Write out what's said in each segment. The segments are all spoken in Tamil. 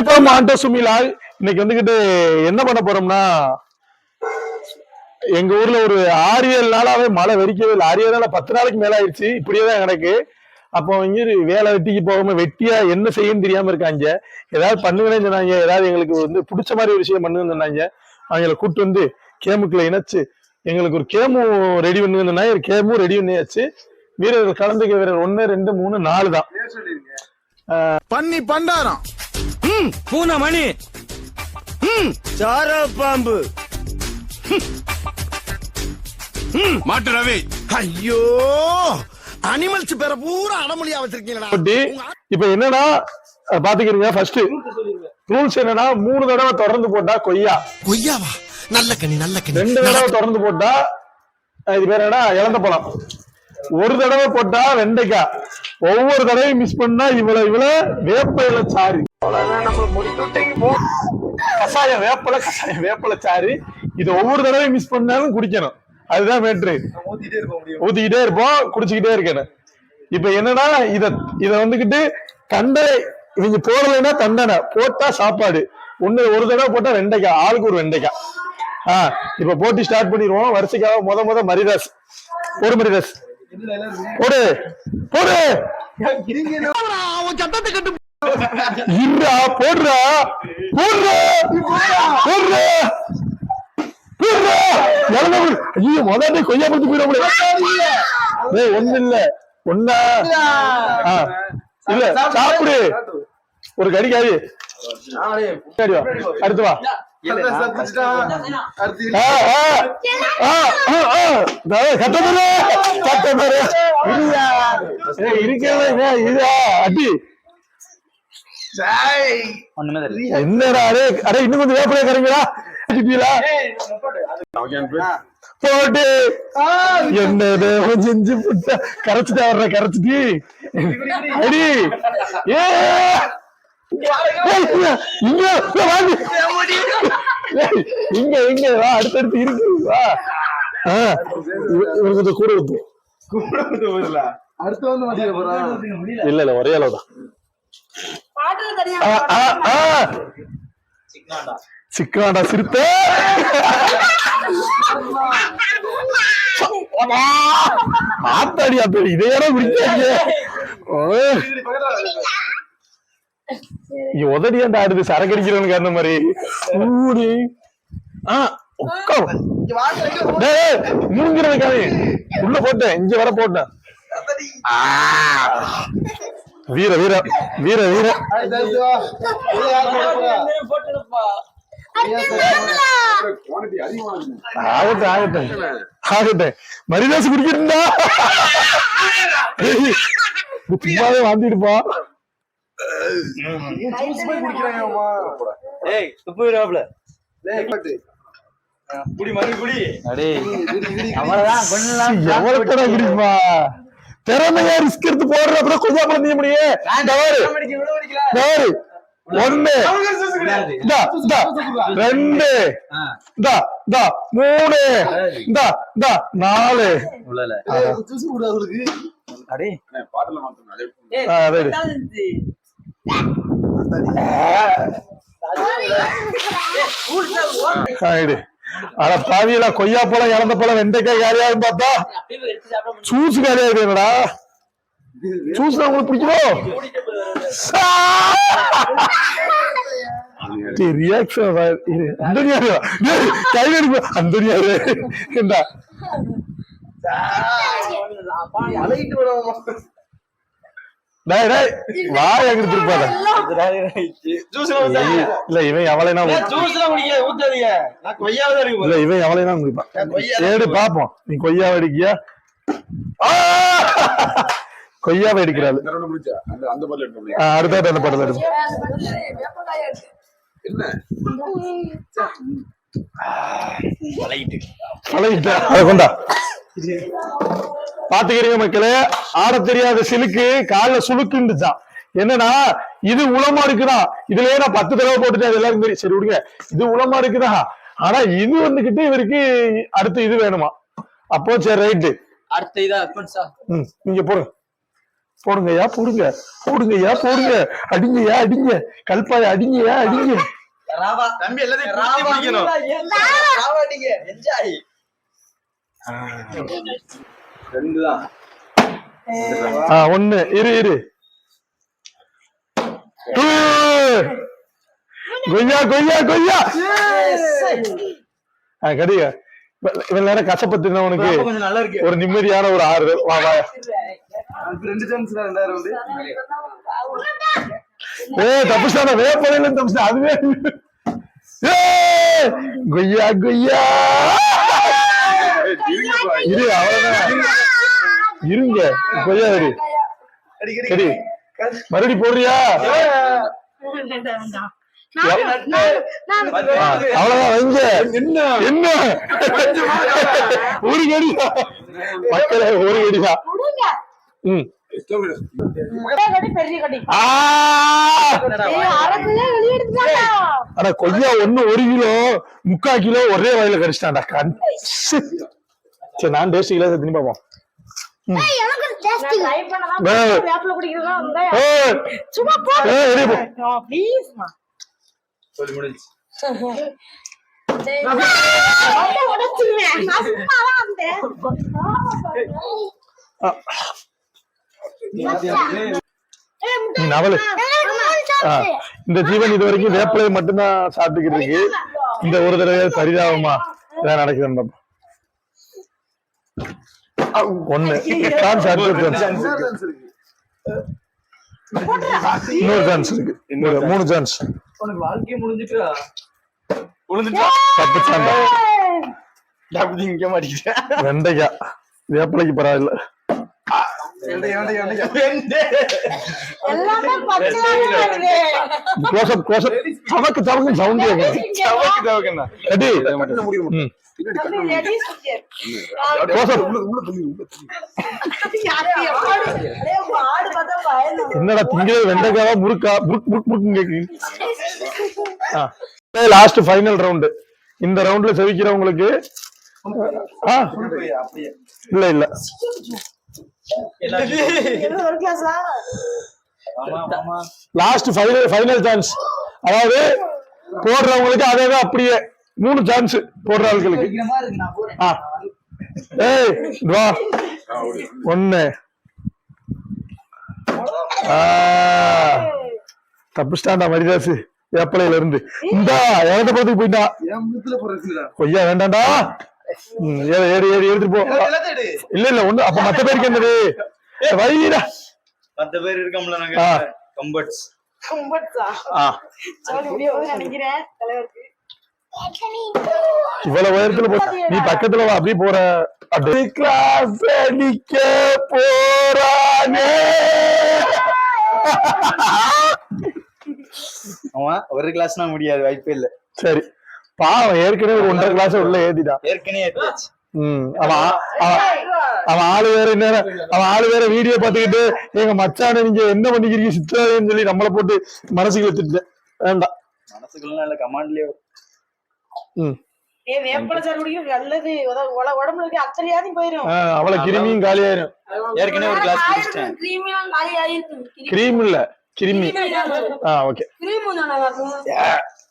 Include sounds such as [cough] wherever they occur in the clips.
வணக்கம் ஆண்டோ சுமிலால் இன்னைக்கு வந்துகிட்டு என்ன பண்ண போறோம்னா எங்க ஊர்ல ஒரு ஆறு ஏழு நாளாவே மழை வெறிக்கவே இல்லை. ஆறு ஏழு நாளா பத்து நாளைக்கு மேல ஆயிடுச்சு. இப்படியே தான் எனக்கு அப்போ இங்க வேலை வெட்டிக்கு போகாம வெட்டியா என்ன செய்யணும்னு தெரியாம இருக்காங்க. ஏதாவது பண்ணுங்கன்னு சொன்னாங்க. ஏதாவது எங்களுக்கு வந்து பிடிச்ச மாதிரி ஒரு விஷயம் பண்ணுங்கன்னு சொன்னாங்க. அவங்கள கூட்டு வந்து கேமுக்குள்ள இணைச்சு எங்களுக்கு ஒரு கேமு ரெடி பண்ணுங்கன்னு சொன்னாங்க. ஒரு கேமும் ரெடி பண்ணியாச்சு. வீரர்கள் கலந்துக்க வீரர் ஒன்னு ரெண்டு மூணு நாலு தான். பண்ணி பண்டாரம். ம் பூனை மணி. ம் சார பாம்பு. மாட்டு ரவி. ஐயோ அனிமல்ஸ் பேர பூரா அடமொழியா வச்சிருக்கீங்களா இப்ப என்னன்னா பாத்துக்கிறீங்க ஃபர்ஸ்ட் ரூல்ஸ் என்னன்னா மூணு தடவை தொடர்ந்து போட்டா கொய்யா. கொய்யாவா? நல்ல கனி நல்ல கனி. ரெண்டு தடவை தொடர்ந்து போட்டா இது பேர் என்ன இழந்த பழம் ஒரு தடவை போட்டா வெண்டைக்காய். ஒவ்வொரு தடவையும் மிஸ் பண்ணா இவ்வளவு இவ்வளவு வேப்பையில சாறு. கசாயம் வேப்பல கசாயம் வேப்பல சாறு. இது ஒவ்வொரு தடவையும் மிஸ் பண்ணாலும் குடிக்கணும். அதுதான் மேட்ரு ஊத்திக்கிட்டே இருப்போம் குடிச்சுக்கிட்டே இருக்கணும். இப்ப என்னன்னா இத இத வந்துகிட்டு கண்டை இவங்க போடலைன்னா தண்டனை. போட்டா சாப்பாடு. ஒண்ணு ஒரு தடவை போட்டா வெண்டைக்காய். ஆளுக்கு ஒரு வெண்டைக்காய். ஆஹ் இப்ப போட்டி ஸ்டார்ட் பண்ணிடுவோம். வருஷக்காக முத முத மரிதாஸ் ஒரு மரிதாஸ் போடு. போடு. இருடா போடுறா போடுறா போடுறா போடுறா. ஐயோ முதல்ல கொய்யா படுத்து போயிட ஒண்ணு இல்ல. ஒன்னா இல்ல சாப்பிடு. ஒரு கடிக்காது அடுத்து வா. என்னடா அரே அரே இன்னும் கொஞ்சம் வேப்பிலையா கரைங்களா போட்டு என்னது செஞ்சு புட்டா கரைச்சிட்டா வர்ற கரைச்சிட்டு அடி ஏ இங்க இங்க வாங்க. இங்க இங்க வா அடுத்தடுத்து இருக்கு வா. இவரு கொஞ்சம் கூட ஊத்து. இல்ல இல்ல ஒரே அளவு தான். சிக்கனாடா சிரித்த ஆத்தாடி ஆத்தாடி இதே குடிக்காங்க இங்க உதடியாண்டா ஆடுது சரக்கு அடிக்கிறவனுக்கு அந்த மாதிரி. ஊடி ஆ உட்கார் டேய் மூங்கிறதுக்காக உள்ள போட்டேன் இங்க வர போட்டேன். வீர வீர வீர வீர. ஆகட்டும் ஆகட்டும். ஆகட்டும். மரிதாசு குடிக்கிறா சும்மாவே வாந்திடுப்பா ஏய் துப்பு விடாப்ல குடி. மறு குடி அடே. அவ்வளவுதான் எவ்வளவுடா குடிப்பா? திறமையா ரிஸ்க் எடுத்து போடுற அப்புறம் கொஞ்சம் அப்புறம் நீ முடியே. ஒண்ணு ரெண்டு. மூணு. நாலு. அடே. அட பாவியலா கொய்யா பழம் இறந்த பழம் வெண்டைக்காய் காலியாகும் பார்த்தா ஜூஸ் காலியாகுது என்னடா? ஜூஸ் தான் உங்களுக்கு பிடிக்குமோ ரியாக்ஷன் அந்தனியாரு கை எடுப்பு. அந்தனியாரு ஏண்டா? டேய் டேய் வாய் அங்க திருப்பாத இல்ல இவன் எவளைனா இல்ல இவன் எவளைனா ஏடு பாப்போம். நீ கொய்யாவை அடிக்கியா ஆ! கொய்யாவை அடிக்கிறாள் அடுத்த அந்த படத்துல எடுப்போம் பழகிட்ட அதை கொண்டா. பாத்துக்கிறீங்க மக்களே ஆட தெரியாத சிலுக்கு கால்ல சுளுக்குண்டுச்சான் என்னன்னா இது உளமா இருக்குதான் இதுலயே நான் பத்து தடவை போட்டுட்டேன் எல்லாருக்கும் தெரியும். சரி விடுங்க. இது உளமா இருக்குதான் ஆனா இது வந்துகிட்டு இவருக்கு அடுத்து இது வேணுமா? அப்போ சரி ரைட்டு. அடுத்த இதா ம் நீங்க போடுங்க. போடுங்கய்யா போடுங்க. போடுங்கய்யா போடுங்க. அடிங்கய்யா அடிங்க. கல்பாய அடிங்கய்யா அடிங்க. ராவா. தம்பி எல்லாத்தையும் ராவா குடிச்சு பிடிக்கணும். ராவா. நீங்க. என்ஜாய் ரெண்டு தான் ஆ ஒண்ணு. இரு இரு. கொய்யா கொய்யா கொய்யா. ஆ கடிக. இவன் நேரம் கசப்பத்துனா உனக்கு கொஞ்சம் நல்லா இருக்கு. ஒரு நிம்மதியான ஒரு ஆறு வா வா. ரெண்டு சான்ஸ் தான் ரெண்டாயிரம் வந்து. ஏ தப்புச்சான வேப்பலையில தப்புச்சா அதுவே கொய்யா கொய்யா. இரு அவ்வளவுதான். இருங்க கொய்யா இரு. சரி மறுபடி போடுறியா? அவ்வளவுதான் என்ன? என்ன? ஒரு கடிதா மக்களே ஒரு கடிதா ம். பெரிய கடி ஆ! அரக்குல வெளியே எடுத்துட்டாங்க ஆனா கொய்யா ஒண்ணு ஒரு கிலோ முக்கா கிலோ ஒரே வாயில கடிச்சிட்டான்டா கண். சரி நான் டேஸ்ட் கிலோ தின்னு சும்மா நவலு எனக்கு இந்த ஜீவன் இது வரைக்கும் வேப்பிலையை மட்டும்தான் சாப்பிட்டுக்கிட்டு இருக்கு இந்த ஒரு தடவை பரிதாபமா இதான் நடக்குதுன்னு பாப்போம் ஒண்ணு இன்னொரு சான்ஸ் இருக்கு இன்னொரு மூணு சான்ஸ் உனக்கு வாழ்க்கையே முடிஞ்சிட்டா தப்பிச்சாண்டா வெண்டைக்காய் வேப்பிலைக்கு பரவாயில்ல சவுண்ட் தவக்கு தவக்குண்ணா ரெடி. முடியும் பார்த்தா பயந்து என்னடா திங்கிறது வெண்டைக்காவா முறுக்கா முறுக் முறுக் முறுக்கு கேக்குது லாஸ்ட் ஃபைனல் ரவுண்டு இந்த ரவுண்ட்ல செவிக்கிறவங்களுக்கு ஆ. இல்ல இல்ல. லாஸ்ட் ஃபைனல் ஃபைனல் சான்ஸ் அதாவது போடுறவங்களுக்கு அதே தான் அப்படியே மூணு சான்ஸ் போடுற ஆட்களுக்கு ஏய் வா. ஒண்ணு. ஆ. தப்பிச்சிட்டான்டா மரிதாசு வேப்பலையில இருந்து இந்தா எவன்ட படத்துக்கு போயிட்டா? என் முத்துல போறதுடா கொய்யா வேண்டாம்டா. எடுத்துட்டு போ. இல்ல இல்ல ஒண்ணு அப்ப மத்த பேருக்கு என்னது? வைடா பத்து பேர் இருக்கோம்ல நாங்க. தலைவருக்கு? இவ்வளவு உயரத்துல போ. நீ பக்கத்துல வா அப்படியே போற. அப்படியே கிளாஸ் அடிக்க போறானே. ஆமா ஒரு கிளாஸ்னா முடியாது வாய்ப்பே இல்ல. சரி. பாவம் ஏற்கனவே ஒரு ஒன்றரை கிளாஸ் உள்ள ஏத்திட்டான். ஏற்கனவே ஏத்தியாச்சு. ம் அவன் ஆளு வேற என்ன அவன் ஆளு வேற வீடியோ பாத்துக்கிட்டு எங்க மச்சான நீங்க என்ன பண்ணிக்கிறீங்க சித்தாதுன்னு சொல்லி நம்மள போட்டு மனசுக்குள்ள திட்டு வேண்டாம். மனசுக்குள்ள இல்ல கமாண்ட்லயே ம். அவளை கிருமியும் காலியாயிரும். ஏற்கனவே ஒரு கிளாஸ் குடிச்சிட்டேன் கிரீம். இல்ல கிருமி. ஆ ஓகே கிரீம்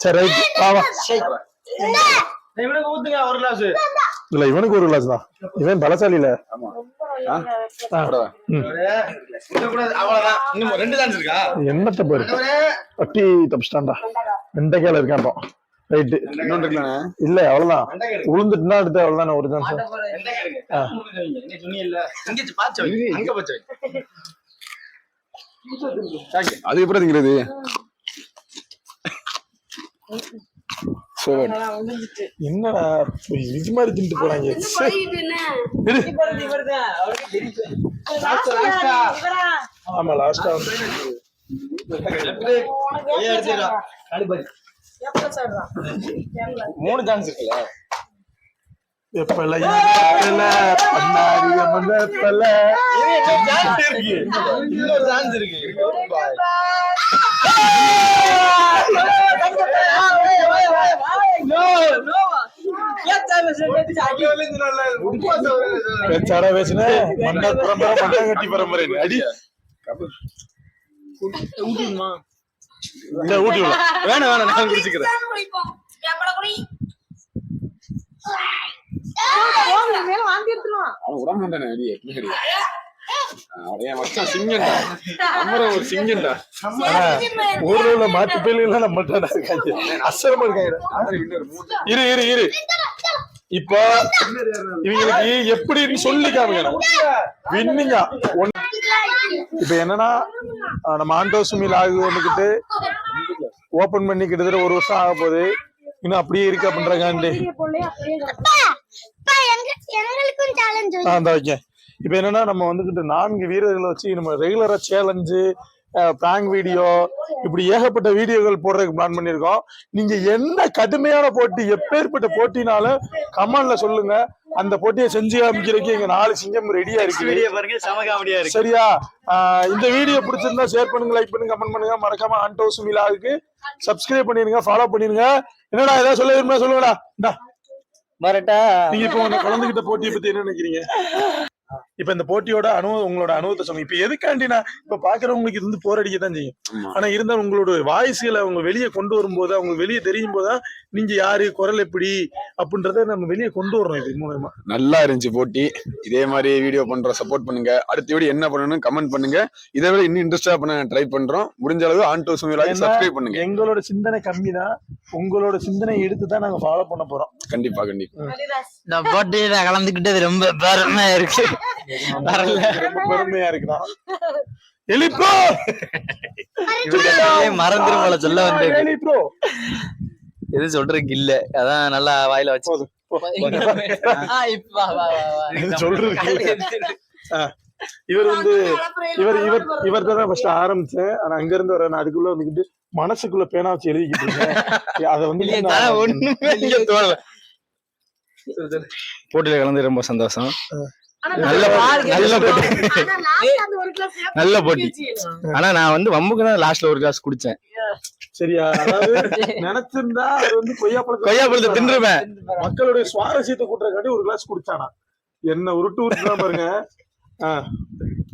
சரி ரைட் இவனுக்கு ஊத்துங்க ஒரு கிளாஸ் இல்ல இவனுக்கு ஒரு கிளாஸ் தான். இவன் பலசாலி இல்ல ஆ, ம். அவ்வளவுதான். இன்னும் ரெண்டு சான்ஸ் இருக்கா? என்னத்த பாரு? பட்டி தப்பிச்சிட்டான்டா. வெண்டைக்கால இருக்கான் ரைட்டு இல்ல அவ்வளவுதான். உளுந்துட்டுனா அடுத்து அவ்வளவுதானே ஒரு சான்ஸ் ஆ. திங்கிறது என்னடா இது மாதிரி தின்ட்டு போறாங்க சே. ஆமா லாஸ்டா மூணு சான்ஸ் இருக்குல்ல எப்பல எப்பல பண்ணாரி சான்ஸ் இருக்கு இன்னொரு சான்ஸ் இருக்கு பேச்சாடா பேசுன மன்னர் பரம்பரை மண்ணாங்கட்டி பரம்பரை அடி இந்த ஊட்டி விடலாம் வேணாம் வேணாம் நான் குடிச்சுக்கிறேன் அவன் விட மாட்டானே அடியே பின்னாடி ஒரு சிங்கம்டா ஊர்ல உள்ள மாட்டு பிள்ளைகள் நம்மள்ட்ட இருக்காங்க அசரமா இருக்காங்க இரு இரு இரு இப்போ இவங்களுக்கு எப்படி சொல்லி காமிக்கணும் வின்னிங்க இப்ப என்னன்னா நம்ம ஆண்டோ சுமில் ஆகு வந்துகிட்டு ஓபன் பண்ணி கிட்டத்தட்ட ஒரு வருஷம் ஆக போகுது இன்னும் அப்படியே இருக்கு சேலஞ்ச் ஆ அந்த வைக்க இப்ப என்னன்னா நம்ம வந்துகிட்டு நான்கு வீரர்களை வச்சு நம்ம ரெகுலரா சேலஞ்சு பிராங்க் வீடியோ இப்படி ஏகப்பட்ட வீடியோகள் போடுறதுக்கு பிளான் பண்ணியிருக்கோம். நீங்க என்ன கடுமையான போட்டி எப்பேற்பட்ட போட்டினாலும் கமெண்ட்ல சொல்லுங்க. அந்த போட்டியை செஞ்சு காமிக்கிறதுக்கு எங்க நாலு சிங்கம் ரெடியா இருக்கு. சரியா? இந்த வீடியோ பிடிச்சிருந்தா ஷேர் பண்ணுங்க லைக் பண்ணுங்க கமெண்ட் பண்ணுங்க. மறக்காம ஆண்டோ சுமிலாவுக்கு சப்ஸ்கிரைப் பண்ணிருங்க ஃபாலோ பண்ணிருங்க. என்னடா ஏதாவது சொல்ல விரும்ப சொல்லுங்கடா. வரட்டா நீங்க இப்போ குழந்தைகிட்ட போட்டியை பத்தி என்ன நினைக்கிறீங்க? இப்ப இந்த போட்டியோட அனுபவம் உங்களோட அனுபவத்தை சொல்லுங்க. இப்ப எதுக்காண்டி நான் இப்ப பாக்குறவங்களுக்கு இது வந்து போர் அடிக்க தான் செய்யும். ஆனா இருந்தாலும் உங்களோட வாய்ஸ்களை அவங்க வெளியே கொண்டு வரும்போது அவங்க வெளியே தெரியும் போதுதான் நீங்க யாரு குரல் எப்படி அப்படின்றத நம்ம வெளியே கொண்டு வரணும் இது மூலமா. நல்லா இருந்துச்சு போட்டி. இதே மாதிரி வீடியோ பண்றோம் சப்போர்ட் பண்ணுங்க. அடுத்த வீடியோ என்ன பண்ணணும் கமெண்ட் பண்ணுங்க. இதை விட இன்னும் இன்ட்ரெஸ்டா பண்ண ட்ரை பண்றோம். முடிஞ்ச அளவு ஆன் டூ ஏன்னா, சப்ஸ்கிரைப் பண்ணுங்க. எங்களோட சிந்தனை கம்மி தான் உங்களோட சிந்தனை எடுத்து தான் நாங்க ஃபாலோ பண்ண போறோம். கண்டிப்பா கண்டிப்பா. இந்த போட்டியில கலந்துக்கிட்டது ரொம்ப பெருமையா இருக்கு. பெருமையா இருக்குதான். எலிப்ரோ மறந்துரும் போல சொல்ல எலிப்ரோ எது சொல்றதுக்கு இல்ல. அதான் நல்லா வாயில வச்சு. இவர் வந்து இவர் இவர் இவர் தான் ஃபர்ஸ்ட் ஆரம்பிச்சேன். ஆனா அங்க இருந்து வர நான் அதுக்குள்ள வந்துக்கிட்டு மனசுக்குள்ள பேனா வச்சு எழுதிக்கிட்டு இருக்கேன். அதை வந்து ஒண்ணுமே போட்டியில கலந்து ரொம்ப சந்தோஷம். நல்ல நல்ல போட்டி. ஆனா நான் வந்து வம்புக்கு தான் லாஸ்ட்ல ஒரு கிளாஸ் குடிச்சேன். சரியா? அதாவது [laughs] நினைச்சிருந்தா அது வந்து கொய்யா பழத்தை கொய்யா பழத்தை தின்றுவேன். மக்களுடைய சுவாரஸ்யத்தை கூட்டுறக்காண்டி ஒரு கிளாஸ் குடிச்சானா? என்ன உருட்டு உருட்டுதான் பாருங்க.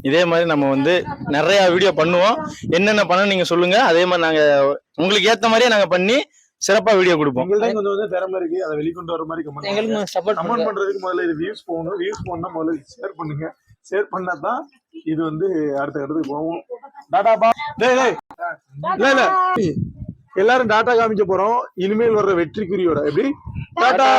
இதே மாதிரி நம்ம வந்து நிறைய வீடியோ பண்ணுவோம். என்னென்ன பண்ணணும் நீங்க சொல்லுங்க. அதே மாதிரி நாங்க உங்களுக்கு ஏத்த மாதிரியே நாங்க பண்ணி சிறப்பா வீடியோ கொடுப்போம். கொஞ்சம் கொஞ்சம் திறமை இருக்கு. அதை வெளிக்கொண்டு வர மாதிரி கமெண்ட் எங்களுக்கு சப்போர்ட் கமெண்ட் பண்றதுக்கு முதல்ல இது வியூஸ் போகணும் வியூஸ் போனா முதல்ல ஷேர் பண்ணுங்க. ஷேர் பண்ணாதான் இது வந்து அடுத்த இடத்துக்கு போகும். டாடா பா. டேய் டேய். இல்ல இல்ல. எல்லாரும் டாட்டா காமிக்க போறோம். இனிமேல் வர்ற வெற்றிக்குறியோட. எப்படி? டாடா.